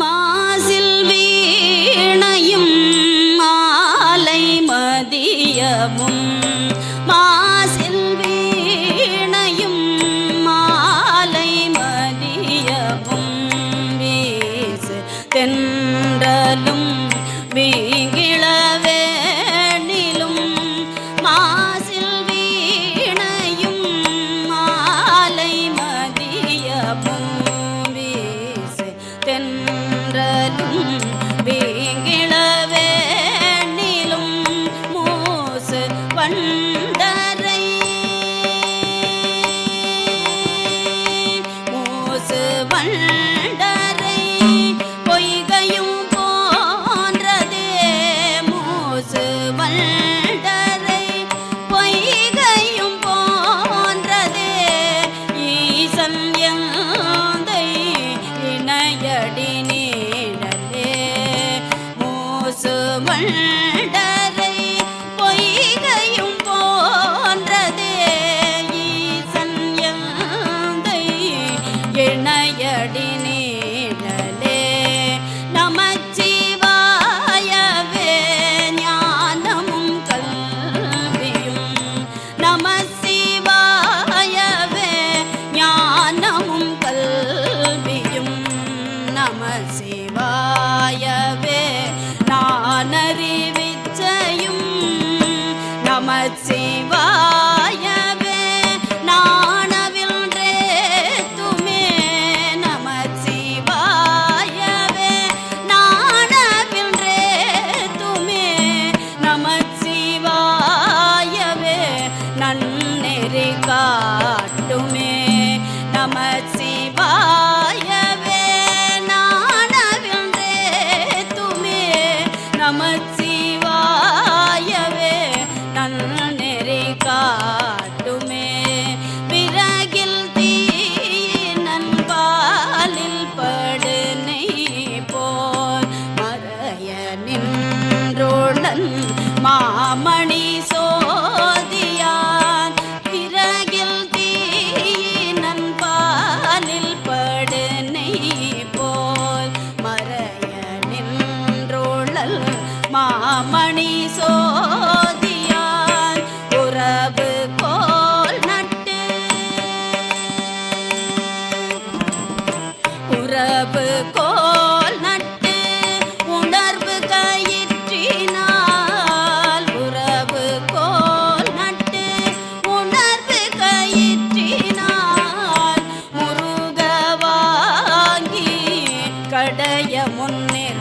மாசில் வீணையும் மாலை மதியமும் மாசில் வீணையும் மாலை மதியமும் வீசு தென்றலும் வீங்கிளவேணிலும் மூசு மூசு வண்டரை பொய்கையும் போன்றதே. மூசு வண்டரை பொய்கையும் போன்றதே. ஈசன் எந்தை இணையடி சிவாயவே. நமசிவாயவே நானறிவிச்சையும் நமசிவாயவே உறவு கோல் நட்டு உணர்வு கயிற்றினால் உறவு கோல் நட்டு உணர்வு கயிற்றினால் முருக வாங்கி கடைய முன்னேற